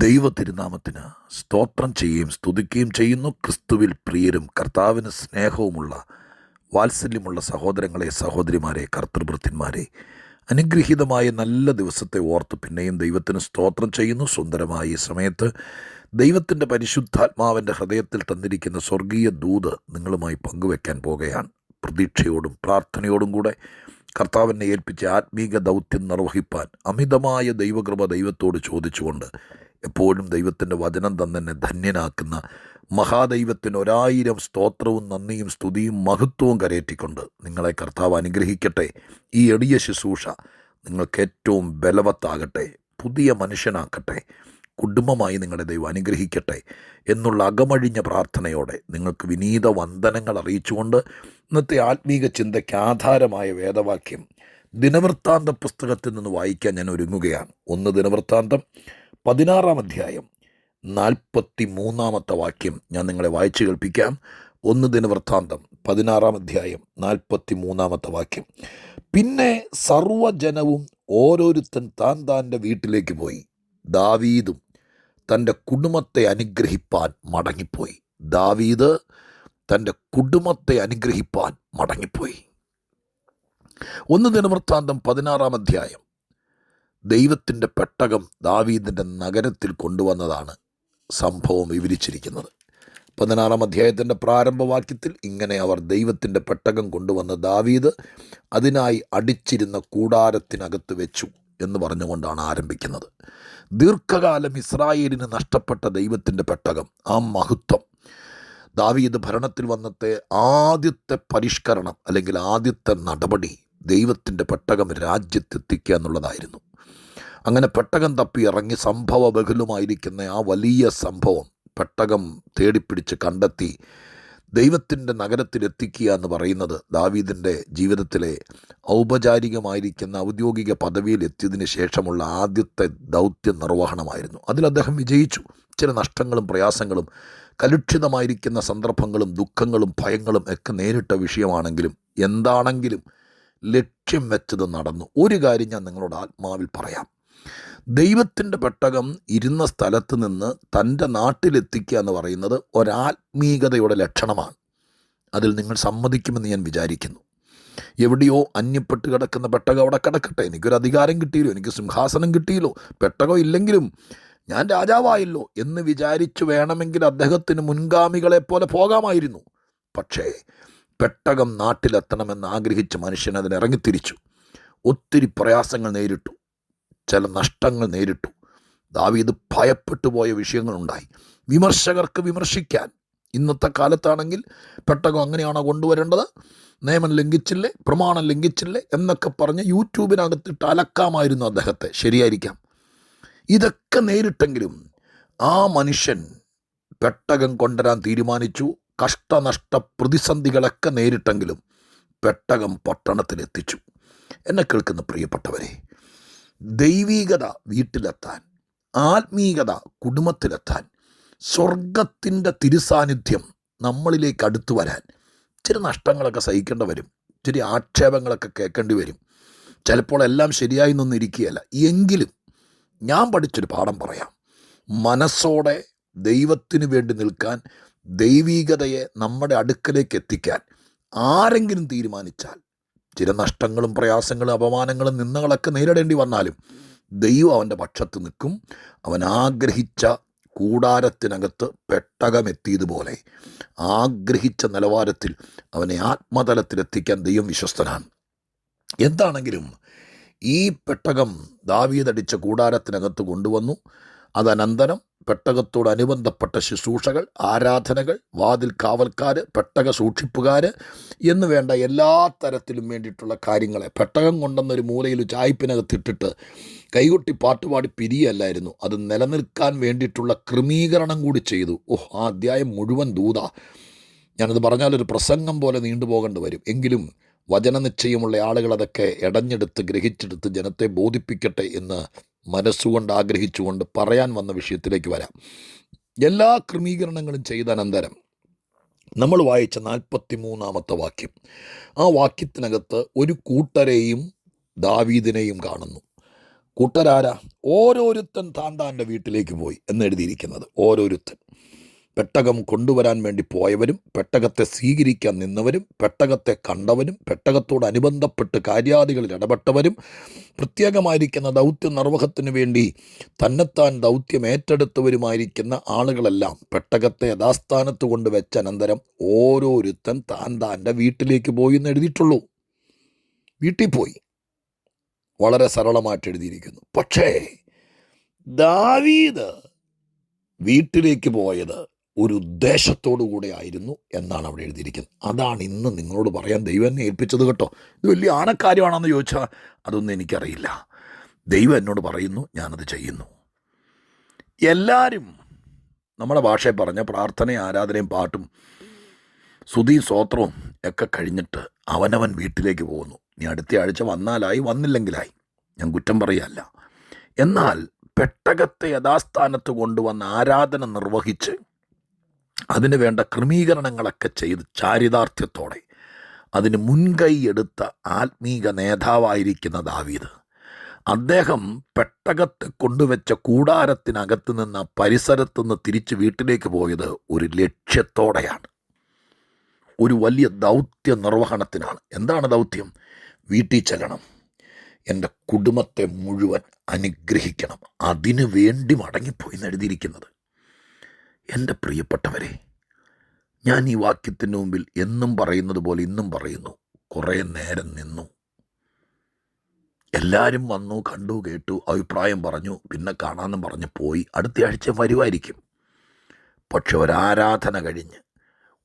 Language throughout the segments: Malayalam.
ദൈവ തിരുനാമത്തിന് സ്തോത്രം ചെയ്യുകയും സ്തുതിക്കുകയും ചെയ്യുന്നു. ക്രിസ്തുവിൽ പ്രിയരും കർത്താവിന് സ്നേഹവുമുള്ള വാത്സല്യമുള്ള സഹോദരങ്ങളെ സഹോദരിമാരെ കർത്തൃഭൃത്യന്മാരെ അനുഗ്രഹീതമായ നല്ല ദിവസത്തെ ഓർത്ത് പിന്നെയും ദൈവത്തിന് സ്തോത്രം ചെയ്യുന്നു. സുന്ദരമായ ഈ സമയത്ത് ദൈവത്തിന്റെ പരിശുദ്ധാത്മാവിന്റെ ഹൃദയത്തിൽ തന്നിരിക്കുന്ന സ്വർഗീയ ദൂത് നിങ്ങളുമായി പങ്കുവെക്കാൻ പോകുകയാണ്. പ്രതീക്ഷയോടും പ്രാർത്ഥനയോടും കൂടെ കർത്താവിനെ ഏൽപ്പിച്ച ആത്മീക ദൗത്യം നിർവഹിപ്പാൻ അമിതമായ ദൈവകൃപ ദൈവത്തോട് ചോദിച്ചുകൊണ്ട് എപ്പോഴും ദൈവത്തിന്റെ വചനം തന്നെ ധന്യനാക്കുന്ന മഹാദൈവത്തിന് ഒരായിരം സ്തോത്രവും നന്ദിയും സ്തുതിയും മഹത്വവും കരയേറ്റിക്കൊണ്ട് നിങ്ങളെ കർത്താവ് അനുഗ്രഹിക്കട്ടെ. ഈ എളിയ ശുശ്രൂഷ നിങ്ങൾക്ക് ഏറ്റവും ബലവത്താകട്ടെ പുതിയ മനുഷ്യനാക്കട്ടെ കുടുംബമായി നിങ്ങളെ ദൈവം അനുഗ്രഹിക്കട്ടെ എന്നുള്ള അകമഴിഞ്ഞ പ്രാർത്ഥനയോടെ നിങ്ങൾക്ക് വിനീത വന്ദനങ്ങൾ അറിയിച്ചുകൊണ്ട് ഇന്നത്തെ ആത്മീക ചിന്തയ്ക്ക് ആധാരമായ വേദവാക്യം ദിനവൃത്താന്ത പുസ്തകത്തിൽ നിന്ന് വായിക്കാൻ ഞാൻ ഒരുങ്ങുകയാണ്. ഒന്ന് ദിനവൃത്താന്തം പതിനാറാം അധ്യായം നാൽപ്പത്തി മൂന്നാമത്തെ വാക്യം ഞാൻ നിങ്ങളെ വായിച്ചു കേൾപ്പിക്കാം. ഒന്ന് ദിനവൃത്താന്തം പതിനാറാം അധ്യായം നാൽപ്പത്തി മൂന്നാമത്തെ വാക്യം. പിന്നെ സർവജനവും ഓരോരുത്തൻ താൻ താന്റെ വീട്ടിലേക്ക് പോയി. ദാവീദും തന്റെ കുടുംബത്തെ അനുഗ്രഹിപ്പാൻ മടങ്ങിപ്പോയി. ദാവീദ് തന്റെ കുടുംബത്തെ അനുഗ്രഹിപ്പാൻ മടങ്ങിപ്പോയി. ഒന്ന് ദിനവൃത്താന്തം പതിനാറാം അധ്യായം ദൈവത്തിന്റെ പെട്ടകം ദാവീദിന്റെ നഗരത്തിൽ കൊണ്ടുവന്നതാണ് സംഭവം വിവരിച്ചിരിക്കുന്നത്. പതിനാറാം അധ്യായത്തിന്റെ പ്രാരംഭവാക്യത്തിൽ ഇങ്ങനെ അവർ ദൈവത്തിന്റെ പെട്ടകം കൊണ്ടുവന്ന ദാവീദ് അതിനായി അടിച്ചിരുന്ന കൂടാരത്തിനകത്ത് വെച്ചു എന്ന് പറഞ്ഞുകൊണ്ടാണ് ആരംഭിക്കുന്നത്. ദീർഘകാലം ഇസ്രായേലിന് നഷ്ടപ്പെട്ട ദൈവത്തിന്റെ പെട്ടകം ആ മഹത്വം. ദാവീദ് ഭരണത്തിൽ വന്നത്തെ ആദ്യത്തെ പരിഷ്കരണം അല്ലെങ്കിൽ ആദ്യത്തെ നടപടി ദൈവത്തിന്റെ പെട്ടകം രാജ്യത്തെത്തിക്കുക എന്നുള്ളതായിരുന്നു. അങ്ങനെ പെട്ടകം തപ്പി ഇറങ്ങി സംഭവ ബഹുലമായിരിക്കുന്ന ആ വലിയ സംഭവം പെട്ടകം തേടിപ്പിടിച്ച് കണ്ടെത്തി ദൈവത്തിന്റെ നഗരത്തിലെത്തിക്കുക എന്ന് പറയുന്നത് ദാവീദിന്റെ ജീവിതത്തിലെ ഔപചാരികമായിരിക്കുന്ന ഔദ്യോഗിക പദവിയിൽ എത്തിയതിന് ശേഷമുള്ള ആദ്യത്തെ ദൗത്യ നിർവഹണമായിരുന്നു അതിൽ അദ്ദേഹം വിജയിച്ചു. ചില നഷ്ടങ്ങളും പ്രയാസങ്ങളും കലുഷിതമായിരിക്കുന്ന സന്ദർഭങ്ങളും ദുഃഖങ്ങളും ഭയങ്ങളും ഒക്കെ നേരിട്ട വിഷയമാണെങ്കിലും എന്താണെങ്കിലും ലക്ഷ്യം വെച്ചത് നടന്നു. ഒരു കാര്യം ഞാൻ നിങ്ങളോട് ആത്മാവിൽ പറയാം. ദൈവത്തിന്റെ പെട്ടകം ഇരുന്ന സ്ഥലത്ത് നിന്ന് തന്റെ നാട്ടിലെത്തിക്കുക എന്ന് പറയുന്നത് ഒരാത്മീകതയുടെ ലക്ഷണമാണ്. അതിൽ നിങ്ങൾ സമ്മതിക്കുമെന്ന് ഞാൻ വിചാരിക്കുന്നു. എവിടെയോ അന്യപ്പെട്ട് കിടക്കുന്ന പെട്ടകം അവിടെ കിടക്കട്ടെ. എനിക്കൊരു അധികാരം കിട്ടിയില്ലോ എനിക്ക് സിംഹാസനം കിട്ടിയില്ലോ പെട്ടകം ഇല്ലെങ്കിലും ഞാൻ രാജാവായല്ലോ എന്ന് വിചാരിച്ചു വേണമെങ്കിൽ അദ്ദേഹത്തിന് മുൻഗാമികളെ പോലെ പോകാമായിരുന്നു. പക്ഷേ പെട്ടകം നാട്ടിലെത്തണമെന്ന് ആഗ്രഹിച്ച മനുഷ്യൻ അതിനിറങ്ങിത്തിരിച്ചു. ഒത്തിരി പ്രയാസങ്ങൾ നേരിട്ടു. ചില നഷ്ടങ്ങൾ നേരിട്ടു. ദാവീദ് ഭയപ്പെട്ടു പോയ വിഷയങ്ങളുണ്ടായി. വിമർശകർക്ക് വിമർശിക്കാൻ. ഇന്നത്തെ കാലത്താണെങ്കിൽ പെട്ടകം അങ്ങനെയാണോ കൊണ്ടുവരേണ്ടത്? നിയമം ലംഘിച്ചില്ലേ? പ്രമാണം ലംഘിച്ചില്ലേ? എന്നൊക്കെ പറഞ്ഞ് യൂട്യൂബിനകത്തിട്ട് അലക്കാമായിരുന്നു അദ്ദേഹത്തെ. ശരിയായിരിക്കാം. ഇതൊക്കെ നേരിട്ടെങ്കിലും ആ മനുഷ്യൻ പെട്ടകം കൊണ്ടുവരാൻ തീരുമാനിച്ചു. കഷ്ടനഷ്ട പ്രതിസന്ധികളൊക്കെ നേരിട്ടെങ്കിലും പെട്ടകം പട്ടണത്തിലെത്തിച്ചു. എന്നെ കേൾക്കുന്ന പ്രിയപ്പെട്ടവരെ ദൈവീകത വീട്ടിലെത്താൻ ആത്മീകത കുടുംബത്തിലെത്താൻ സ്വർഗത്തിന്റെ തിരുസാന്നിധ്യം നമ്മളിലേക്ക് അടുത്തു വരാൻ ചില നഷ്ടങ്ങളൊക്കെ സഹിക്കേണ്ടി വരും ചില ആക്ഷേപങ്ങളൊക്കെ കേൾക്കേണ്ടി വരും. ചിലപ്പോൾ എല്ലാം ശരിയായി നിന്നിരിക്കുകയല്ല. എങ്കിലും ഞാൻ പഠിച്ചൊരു പാഠം പറയാം. മനസ്സോടെ ദൈവത്തിന് വേണ്ടി നിൽക്കാൻ ദൈവീകതയെ നമ്മുടെ അടുക്കലേക്ക് എത്തിക്കാൻ ആരെങ്കിലും തീരുമാനിച്ചാൽ ചില നഷ്ടങ്ങളും പ്രയാസങ്ങളും അപമാനങ്ങളും നിന്നകളൊക്കെ നേരിടേണ്ടി വന്നാലും ദൈവം അവന്റെ പക്ഷത്ത് നിൽക്കും. അവൻ ആഗ്രഹിച്ച കൂടാരത്തിനകത്ത് പെട്ടകമെത്തിയതുപോലെ ആഗ്രഹിച്ച നിലവാരത്തിൽ അവനെ ആത്മതലത്തിലെത്തിക്കാൻ ദൈവം വിശ്വസ്തനാണ്. എന്താണെങ്കിലും ഈ പെട്ടകം ദാവീതടിച്ച കൂടാരത്തിനകത്ത് കൊണ്ടുവന്നു. അതനന്തരം പെട്ടകത്തോടനുബന്ധപ്പെട്ട ശുശ്രൂഷകൾ ആരാധനകൾ വാതിൽ കാവൽക്കാർ പെട്ടക സൂക്ഷിപ്പുകാർ എന്ന് വേണ്ട എല്ലാ തരത്തിലും വേണ്ടിയിട്ടുള്ള കാര്യങ്ങളെ പെട്ടകം കൊണ്ടെന്നൊരു മൂലയിൽ ചായ്പിനകത്തിട്ടിട്ട് കൈകൊട്ടി പാട്ടുപാടി പിരിയല്ലായിരുന്നു. അത് നിലനിൽക്കാൻ വേണ്ടിയിട്ടുള്ള ക്രമീകരണം കൂടി ചെയ്തു. ഓഹ് ആ അധ്യായം മുഴുവൻ ദൂത. ഞാനത് പറഞ്ഞാലൊരു പ്രസംഗം പോലെ നീണ്ടുപോകേണ്ടി വരും. എങ്കിലും വചനനിശ്ചയമുള്ള ആളുകൾ അതൊക്കെ ഇടഞ്ഞെടുത്ത് ഗ്രഹിച്ചെടുത്ത് ജനത്തെ ബോധിപ്പിക്കട്ടെ എന്ന് മനസ്സുകൊണ്ട് ആഗ്രഹിച്ചുകൊണ്ട് പറയാൻ വന്ന വിഷയത്തിലേക്ക് വരാം. എല്ലാ ക്രമീകരണങ്ങളും ചെയ്ത അനന്തരം നമ്മൾ വായിച്ച നാൽപ്പത്തി മൂന്നാമത്തെ വാക്യം. ആ വാക്യത്തിനകത്ത് ഒരു കൂട്ടരെയും ദാവീദിനെയും കാണുന്നു. കൂട്ടരാര? ഓരോരുത്തൻ താൻ വീട്ടിലേക്ക് പോയി എന്ന് എഴുതിയിരിക്കുന്നത്. ഓരോരുത്തൻ. പെട്ടകം കൊണ്ടുവരാൻ വേണ്ടി പോയവരും പെട്ടകത്തെ സ്വീകരിക്കാൻ നിന്നവരും പെട്ടകത്തെ കണ്ടവരും പെട്ടകത്തോട് അനുബന്ധപ്പെട്ട് കാര്യാദികളിൽ ഇടപെട്ടവരും പ്രത്യേകമായിരിക്കുന്ന ദൗത്യ നിർവഹത്തിന് വേണ്ടി തന്നെത്താൻ ദൗത്യം ഏറ്റെടുത്തവരുമായിരിക്കുന്ന ആളുകളെല്ലാം പെട്ടകത്തെ യഥാസ്ഥാനത്ത് കൊണ്ട് വെച്ച അനന്തരം ഓരോരുത്തൻ താൻ താന്റെ വീട്ടിലേക്ക് പോയി എന്ന് എഴുതിയിട്ടുള്ളൂ. വീട്ടിൽ പോയി. വളരെ സരളമായിട്ട് എഴുതിയിരിക്കുന്നു. പക്ഷേ ദാവീദ് വീട്ടിലേക്ക് പോയത് ഒരു ഉദ്ദേശത്തോടു കൂടെ ആയിരുന്നു എന്നാണ് അവിടെ എഴുതിയിരിക്കുന്നത്. അതാണ് ഇന്ന് നിങ്ങളോട് പറയാൻ ദൈവം എന്നെ ഏൽപ്പിച്ചത് കേട്ടോ. ഇത് വലിയ ആണക്കാര്യമാണെന്ന് ചോദിച്ചാൽ അതൊന്നും എനിക്കറിയില്ല. ദൈവം എന്നോട് പറയുന്നു ഞാനത് ചെയ്യുന്നു. എല്ലാവരും നമ്മുടെ ഭാഷയെ പറഞ്ഞ പ്രാർത്ഥനയും ആരാധനയും പാട്ടും സ്തുതി സ്വോത്രവും ഒക്കെ കഴിഞ്ഞിട്ട് അവനവൻ വീട്ടിലേക്ക് പോകുന്നു. നീ അടുത്ത ആഴ്ച വന്നാലായി വന്നില്ലെങ്കിലായി. ഞാൻ കുറ്റം പറയല്ല. എന്നാൽ പെട്ടകത്തെ യഥാസ്ഥാനത്ത് കൊണ്ടുവന്ന് ആരാധന നിർവഹിച്ച് അതിന് വേണ്ട ക്രമീകരണങ്ങളൊക്കെ ചെയ്ത് ചാരിതാർത്ഥ്യത്തോടെ അതിന് മുൻകൈ എടുത്ത ആത്മീക നേതാവായിരിക്കുന്ന ദാവീദ്. അദ്ദേഹം പെട്ടകത്ത് കൊണ്ടുവച്ച കൂടാരത്തിനകത്ത് നിന്ന് പരിസരത്ത് നിന്ന് തിരിച്ച് വീട്ടിലേക്ക് പോയത് ഒരു ലക്ഷ്യത്തോടെയാണ്. ഒരു വലിയ ദൗത്യ നിർവഹണത്തിനാണ്. എന്താണ് ദൗത്യം? വീട്ടിൽ ചെല്ലണം. എന്റെ കുടുംബത്തെ മുഴുവൻ അനുഗ്രഹിക്കണം. അതിനു വേണ്ടി മടങ്ങിപ്പോയി എഴുതിയിരിക്കുന്നത്. എന്റെ പ്രിയപ്പെട്ടവരെ ഞാൻ ഈ വാക്യത്തിന് മുമ്പിൽ എന്നും പറയുന്നത് പോലെ ഇന്നും പറയുന്നു. കുറേ നേരം നിന്നു. എല്ലാവരും വന്നു കണ്ടു കേട്ടു അഭിപ്രായം പറഞ്ഞു പിന്നെ കാണാമെന്നും പറഞ്ഞ് പോയി. അടുത്ത ആഴ്ച വരുമായിരിക്കും. പക്ഷെ ഒരാരാധന കഴിഞ്ഞ്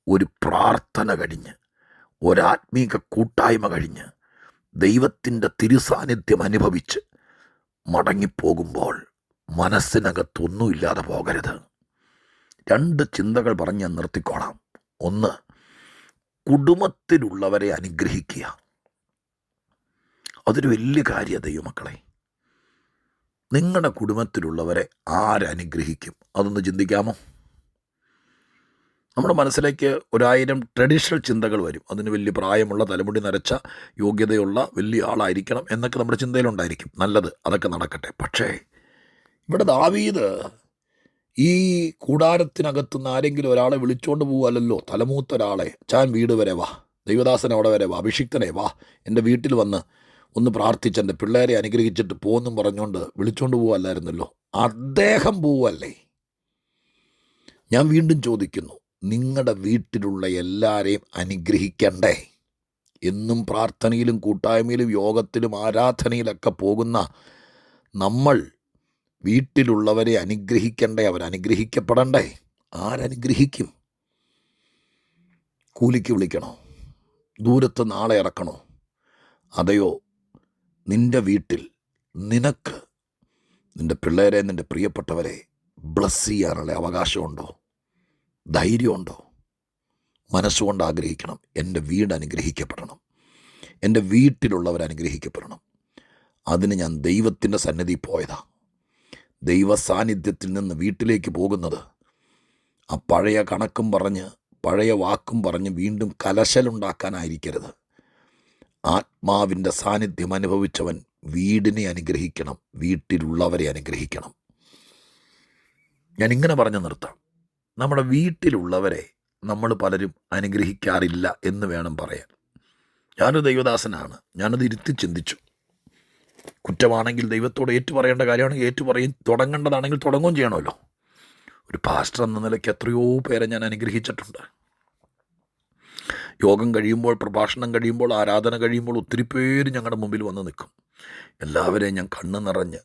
ഒരു പ്രാർത്ഥന കഴിഞ്ഞ് ഒരാത്മീക കൂട്ടായ്മ കഴിഞ്ഞ് ദൈവത്തിന്റെ തിരുസാന്നിധ്യം അനുഭവിച്ച് മടങ്ങിപ്പോകുമ്പോൾ മനസ്സിനകത്തൊന്നുമില്ലാതെ പോകരുത്. രണ്ട് ചിന്തകൾ പറഞ്ഞ് നിർത്തിക്കോളാം. ഒന്ന് കുടുംബത്തിലുള്ളവരെ അനുഗ്രഹിക്കുക. അതൊരു വലിയ കാര്യ ദൈവമക്കളെ. നിങ്ങളുടെ കുടുംബത്തിലുള്ളവരെ ആരനുഗ്രഹിക്കും അതൊന്ന് ചിന്തിക്കാമോ? നമ്മുടെ മനസ്സിലേക്ക് ഒരായിരം ട്രഡീഷണൽ ചിന്തകൾ വരും. അതിന് വലിയ പ്രായമുള്ള തലമുടി നരച്ച യോഗ്യതയുള്ള വലിയ ആളായിരിക്കണം എന്നൊക്കെ നമ്മുടെ ചിന്തയിലുണ്ടായിരിക്കും. നല്ലത് അതൊക്കെ നടക്കട്ടെ. പക്ഷേ ഇവിടെ ദാവീദ് ഈ കൂടാരത്തിനകത്തുനിന്ന് ആരെങ്കിലും ഒരാളെ വിളിച്ചുകൊണ്ട് പോകുമല്ലോ തലമൂത്ത ഒരാളെ ചാൻ വീട് വരെ വാ. ദൈവദാസൻ അവിടെ വരെ വാ. അഭിഷിക്തനെ വാ. എന്റെ വീട്ടിൽ വന്ന് ഒന്ന് പ്രാർത്ഥിച്ച് എന്റെ പിള്ളേരെ അനുഗ്രഹിച്ചിട്ട് പോന്നും പറഞ്ഞുകൊണ്ട് വിളിച്ചുകൊണ്ട് പോവല്ലായിരുന്നല്ലോ അദ്ദേഹം പോവല്ലേ ഞാൻ വീണ്ടും ചോദിക്കുന്നു നിങ്ങളുടെ വീട്ടിലുള്ള എല്ലാവരെയും അനുഗ്രഹിക്കണ്ടേ? എന്നും പ്രാർത്ഥനയിലും കൂട്ടായ്മയിലും യോഗത്തിലും ആരാധനയിലൊക്കെ പോകുന്ന നമ്മൾ വീട്ടിലുള്ളവരെ അനുഗ്രഹിക്കണ്ടേ? അവരനുഗ്രഹിക്കപ്പെടണ്ടേ ആരനുഗ്രഹിക്കും? കൂലിക്ക് വിളിക്കണോ? ദൂരത്ത് നാളെ ഇറക്കണോ? അതെയോ നിന്റെ വീട്ടിൽ നിനക്ക് നിന്റെ പിള്ളേരെ നിന്റെ പ്രിയപ്പെട്ടവരെ ബ്ലസ് ചെയ്യാനുള്ള അവകാശമുണ്ടോ? ധൈര്യമുണ്ടോ? മനസ്സുകൊണ്ട് ആഗ്രഹിക്കണം. എന്റെ വീട് അനുഗ്രഹിക്കപ്പെടണം. എന്റെ വീട്ടിലുള്ളവർ അനുഗ്രഹിക്കപ്പെടണം. അതിന് ഞാൻ ദൈവത്തിന്റെ സന്നിധി പോയതാ. ദൈവ സാന്നിധ്യത്തിൽ നിന്ന് വീട്ടിലേക്ക് പോകുന്നത്. ആ പഴയ കണക്കും പറഞ്ഞ് പഴയ വാക്കും പറഞ്ഞ് വീണ്ടും കലശലുണ്ടാക്കാനായിരിക്കരുത്. ആത്മാവിന്റെ സാന്നിധ്യം അനുഭവിച്ചവൻ വീടിനെ അനുഗ്രഹിക്കണം വീട്ടിലുള്ളവരെ അനുഗ്രഹിക്കണം. ഞാൻ ഇങ്ങനെ പറഞ്ഞു നിർത്താം. നമ്മുടെ വീട്ടിലുള്ളവരെ നമ്മൾ പലരും അനുഗ്രഹിക്കാറില്ല എന്ന് വേണം പറയാൻ. ഞാനൊരു ദൈവദാസനാണ്. ഞാനത് ഇരുത്തി ചിന്തിച്ചു. കുറ്റമാണെങ്കിൽ ദൈവത്തോട് ഏറ്റുപറയേണ്ട കാര്യമാണെങ്കിൽ ഏറ്റുപറയും തുടങ്ങേണ്ടതാണെങ്കിൽ തുടങ്ങുകയും ചെയ്യണമല്ലോ. ഒരു പാസ്റ്റർ എന്ന നിലയ്ക്ക് എത്രയോ പേരെ ഞാൻ അനുഗ്രഹിച്ചിട്ടുണ്ട്. യോഗം കഴിയുമ്പോൾ പ്രഭാഷണം കഴിയുമ്പോൾ ആരാധന കഴിയുമ്പോൾ ഒത്തിരി പേര് ഞങ്ങളുടെ മുമ്പിൽ വന്ന് നിൽക്കും. എല്ലാവരെയും ഞാൻ കണ്ണ് നിറഞ്ഞ്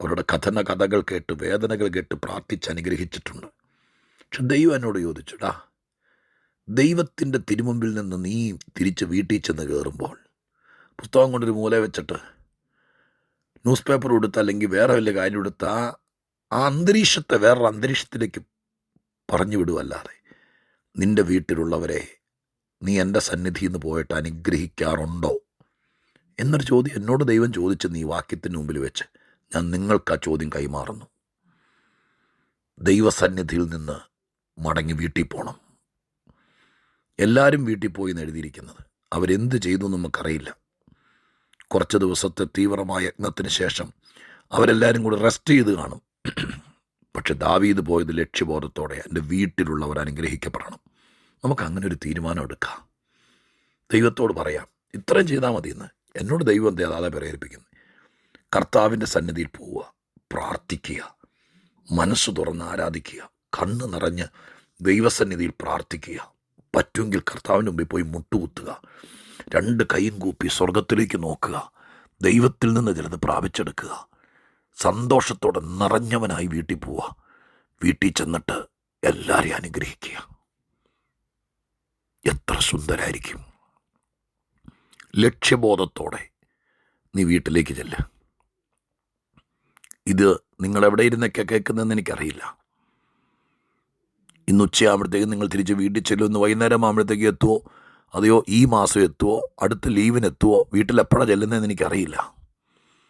അവരുടെ കഥന കഥകൾ കേട്ട് വേദനകൾ കേട്ട് പ്രാർത്ഥിച്ച് അനുഗ്രഹിച്ചിട്ടുണ്ട്. പക്ഷെ ദൈവം എന്നോട് ചോദിച്ചുടാ ദൈവത്തിന്റെ തിരുമുമ്പിൽ നിന്ന് നീ തിരിച്ച് വീട്ടിൽ ചെന്ന് കയറുമ്പോൾ പുസ്തകം കൊണ്ടൊരു മൂല വെച്ചിട്ട് ന്യൂസ് പേപ്പർ കൊടുത്ത് അല്ലെങ്കിൽ വേറെ വല്ല കാര്യം കൊടുത്ത് ആ ആ അന്തരീക്ഷത്തെ വേറൊരു അന്തരീക്ഷത്തിലേക്ക് പറഞ്ഞു വിടുവല്ലാതെ നിന്റെ വീട്ടിലുള്ളവരെ നീ എന്റെ സന്നിധിയിൽ നിന്ന് പോയിട്ട് അനുഗ്രഹിക്കാറുണ്ടോ? എന്നൊരു ചോദ്യം എന്നോട് ദൈവം ചോദിച്ച് നീ വാക്യത്തിന് മുമ്പിൽ വെച്ച് ഞാൻ നിങ്ങൾക്ക് ആ ചോദ്യം കൈമാറുന്നു. ദൈവസന്നിധിയിൽ നിന്ന് മടങ്ങി വീട്ടിൽ പോകണം എല്ലാവരും വീട്ടിൽ പോയി എന്ന് എഴുതിയിരിക്കുന്നത്. അവരെന്ത് ചെയ്തു നമുക്കറിയില്ല. കുറച്ച് ദിവസത്തെ തീവ്രമായ യജ്ഞത്തിന് ശേഷം അവരെല്ലാവരും കൂടി റെസ്റ്റ് ചെയ്ത് കാണും. പക്ഷെ ദാവീദ് പോയത് ലക്ഷ്യബോധത്തോടെ എന്റെ വീട്ടിലുള്ളവർ അനുഗ്രഹിക്കപ്പെടണം. നമുക്ക് അങ്ങനെ ഒരു തീരുമാനം എടുക്കാം. ദൈവത്തോട് പറയാം ഇത്രയും ചെയ്താൽ മതി എന്ന്. എന്നോട് ദൈവം ദേതാതെ അതാതെ പ്രേരിപ്പിക്കുന്നത്. കർത്താവിന്റെ സന്നിധിയിൽ പോവുക പ്രാർത്ഥിക്കുക മനസ്സ് തുറന്ന് ആരാധിക്കുക കണ്ണ് നിറഞ്ഞ് ദൈവസന്നിധിയിൽ പ്രാർത്ഥിക്കുക. പറ്റുമെങ്കിൽ കർത്താവിന്റെ മുമ്പിൽ പോയി മുട്ടുകുത്തുക. രണ്ട് കൈയും കൂപ്പി സ്വർഗത്തിലേക്ക് നോക്കുക. ദൈവത്തിൽ നിന്ന് ചിലത് പ്രാപിച്ചെടുക്കുക. സന്തോഷത്തോടെ നിറഞ്ഞവനായി വീട്ടിൽ പോവുക. വീട്ടിൽ ചെന്നിട്ട് എല്ലാവരെയും അനുഗ്രഹിക്കുക. എത്ര സുന്ദരായിരിക്കും. ലക്ഷ്യബോധത്തോടെ നീ വീട്ടിലേക്ക് ചെല്ല. ഇത് നിങ്ങൾ എവിടെ ഇരുന്നൊക്കെ കേൾക്കുന്നതെന്ന് എനിക്കറിയില്ല. ഇന്ന് ഉച്ചയാകുമ്പോഴത്തേക്കും നിങ്ങൾ തിരിച്ച് വീട്ടിൽ ചെല്ലുമെന്ന് വൈകുന്നേരം ആകുമ്പോഴത്തേക്ക് എത്തുമോ അതെയോ ഈ മാസം എത്തുമോ അടുത്ത ലീവിന് എത്തുമോ വീട്ടിൽ എപ്പോഴാണ് ചെല്ലുന്നതെന്ന് എനിക്കറിയില്ല.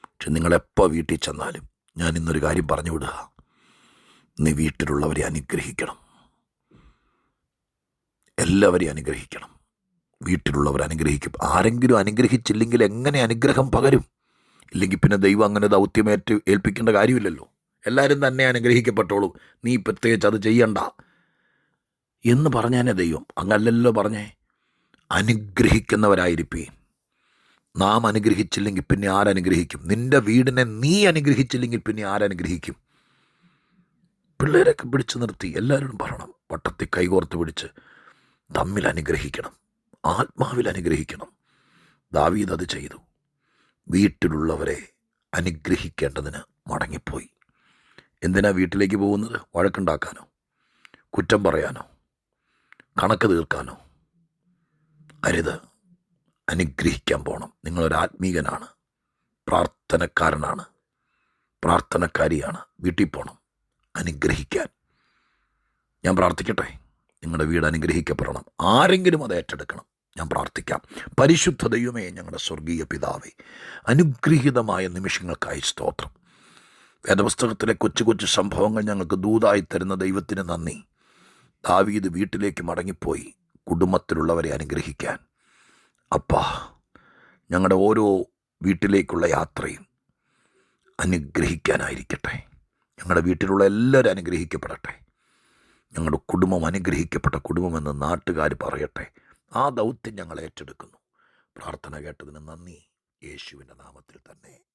പക്ഷെ നിങ്ങളെപ്പോൾ വീട്ടിൽ ചെന്നാലും ഞാൻ ഇന്നൊരു കാര്യം പറഞ്ഞു വിടുക. നീ വീട്ടിലുള്ളവരെ അനുഗ്രഹിക്കണം. എല്ലാവരെയും അനുഗ്രഹിക്കണം. വീട്ടിലുള്ളവർ അനുഗ്രഹിക്കും. ആരെങ്കിലും അനുഗ്രഹിച്ചില്ലെങ്കിൽ എങ്ങനെ അനുഗ്രഹം പകരും? ഇല്ലെങ്കിൽ പിന്നെ ദൈവം അങ്ങനെ ദൗത്യമേറ്റ് ഏൽപ്പിക്കേണ്ട കാര്യമില്ലല്ലോ. എല്ലാവരും തന്നെ അനുഗ്രഹിക്കപ്പെട്ടോളൂ. നീ പ്രത്യേകിച്ച് അത് ചെയ്യണ്ട. എന്ന് പറഞ്ഞാനേ ദൈവം. അങ്ങല്ലല്ലോ പറഞ്ഞേ. അനുഗ്രഹിക്കുന്നവരായിരിക്കും നാം അനുഗ്രഹിച്ചില്ലെങ്കിൽ പിന്നെ ആരനുഗ്രഹിക്കും? നിന്റെ വീടിനെ നീ അനുഗ്രഹിച്ചില്ലെങ്കിൽ പിന്നെ ആരനുഗ്രഹിക്കും? പിള്ളേരൊക്കെ പിടിച്ചു നിർത്തി എല്ലാവരോടും പറയണം. വട്ടത്തിൽ കൈകോർത്ത് പിടിച്ച് തമ്മിൽ അനുഗ്രഹിക്കണം. ആത്മാവിൽ അനുഗ്രഹിക്കണം. ദാവീദ് അത് ചെയ്തു. വീട്ടിലുള്ളവരെ അനുഗ്രഹിക്കേണ്ടതിന് മടങ്ങിപ്പോയി. എന്തിനാ വീട്ടിലേക്ക് പോകുന്നത്? വഴക്കുണ്ടാക്കാനോ? കുറ്റം പറയാനോ? കണക്ക് തീർക്കാനോ? അരുത്. അനുഗ്രഹിക്കാൻ പോകണം നിങ്ങളൊരു ആത്മീകനാണ്. പ്രാർത്ഥനക്കാരനാണ്. പ്രാർത്ഥനക്കാരിയാണ്. വീട്ടിൽ പോകണം അനുഗ്രഹിക്കാൻ. ഞാൻ പ്രാർത്ഥിക്കട്ടെ? നിങ്ങളുടെ വീട് അനുഗ്രഹിക്കപ്പെടണം. ആരെങ്കിലും അത് ഏറ്റെടുക്കണം. ഞാൻ പ്രാർത്ഥിക്കാം. പരിശുദ്ധ ദൈവമേ ഞങ്ങളുടെ സ്വർഗീയ പിതാവേ അനുഗ്രഹീതമായ നിമിഷങ്ങൾക്കായി സ്തോത്രം. വേദപുസ്തകത്തിലെ കൊച്ചു കൊച്ചു സംഭവങ്ങൾ ഞങ്ങൾക്ക് ദൂതായി തരുന്ന ദൈവത്തിന് നന്ദി. ദാവീദ് വീട്ടിലേക്ക് മടങ്ങിപ്പോയി. കുടുംബത്തിലുള്ളവരെ അനുഗ്രഹിക്കാൻ. അപ്പാ ഞങ്ങളുടെ ഓരോ വീട്ടിലേക്കുള്ള യാത്രയും അനുഗ്രഹിക്കാനായിരിക്കട്ടെ. ഞങ്ങളുടെ വീട്ടിലുള്ള എല്ലാവരും അനുഗ്രഹിക്കപ്പെടട്ടെ. ഞങ്ങളുടെ കുടുംബം അനുഗ്രഹിക്കപ്പെട്ട കുടുംബമെന്ന് നാട്ടുകാർ പറയട്ടെ. ആ ദൗത്യം ഞങ്ങൾ ഏറ്റെടുക്കുന്നു. പ്രാർത്ഥന കേട്ടതിന് നന്ദി. യേശുവിന്റെ നാമത്തിൽ തന്നെ.